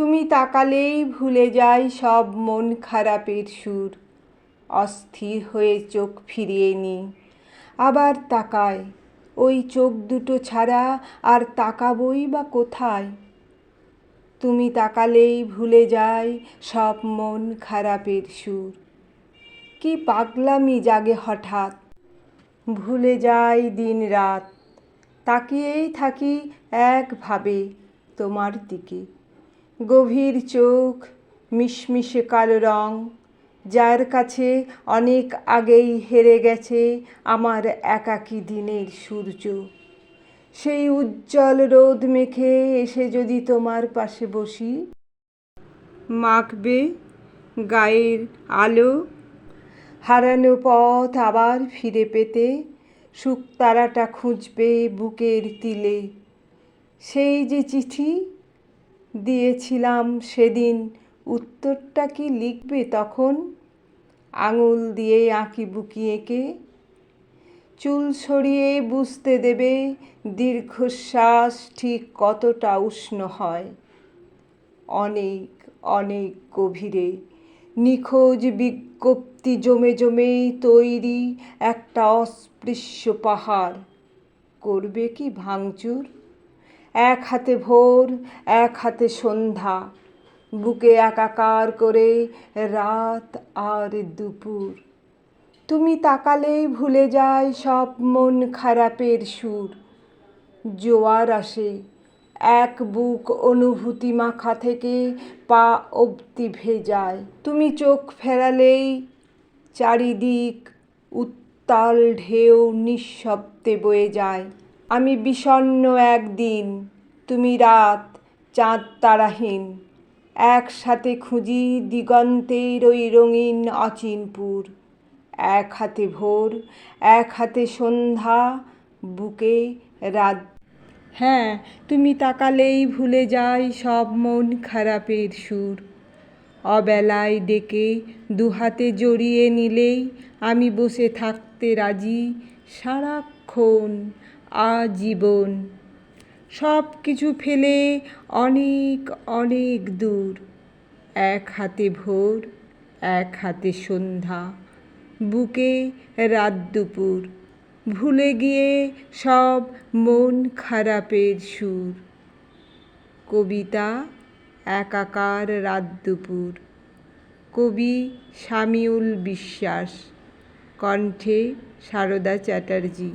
তুমি তাকালেই ভুলে যাই সব মন খারাপের সুর। অস্থির হয়ে চোখ ফিরিয়ে নিই আবার তাকায়, ওই চোখ দুটো ছাড়া আর তাকাবই বা কোথায়? তুমি তাকালেই ভুলে যাই সব মন খারাপের সুর। কি পাগলামি জাগে হঠাৎ। ভুলে যাই দিন রাত। তাকিয়েই থাকি একভাবে তোমার দিকে। গভীর চোখ, মিশমিশে কালো রং, যার কাছে অনেক আগেই হেরে গেছে আমার একাকী দিনের সূর্য। সেই উজ্জ্বল রোদ মেখে এসে যদি তোমার পাশে বসি, মাখবে গায়ের আলো। হারানো পথ আবার ফিরে পেতে শুকতারাটা খুঁজবে বুকের তিলে। সেই যে চিঠি দিয়েছিলাম সেদিন। উত্তরটা কি লিখবে তখন? আঙুল দিয়ে আঁকি বুকি এঁকে। চুল সরিয়ে বুঝতে দেবে দীর্ঘশ্বাস ঠিক কতটা উষ্ণ হয়। অনেক অনেক গভীরে। নিখোঁজ বিজ্ঞপ্তি জমে জমে তৈরি একটা অস্পৃশ্য পাহাড়। করবে কি ভাঙচুর? এক হাতে ভোর, এক হাতে সন্ধ্যা। বুকে একাকার করে রাত আর দুপুর। তুমি তাকালেই ভুলে যায় সব মন খারাপের সুর। জোয়ার আসে, এক বুক অনুভূতি মাখা থেকে পা অবধি ভেজায়। তুমি চোখ ফেরালেই চারিদিক উত্তাল ঢেউ নিঃশব্দে বয়ে যায়। আমি বিষণ্ণ একদিন, তুমি রাত চাঁদ তারাহীন। একসাথে খুঁজি দিগন্তের ওই রঙিন অচিনপুর। এক হাতে ভোর এক হাতে সন্ধ্যা, বুকে রাত। হ্যাঁ তুমি তাকালেই ভুলে যাই সব মন খারাপের সুর। অবেলায় ডেকে দুহাতে জড়িয়ে নিলেই আমি বসে থাকতে রাজি সারাক্ষণ। আজীবন। সব কিছু ফেলে অনেক অনেক দূর। এক হাতে ভোর, এক হাতে সন্ধ্যা, বুকে রাত দুপুর। ভুলে গিয়ে সব মন খারাপের সুর। কবিতা একাকার রাত দুপুর। কবি শামিউল বিশ্বাস। কণ্ঠে সারদা চ্যাটার্জী।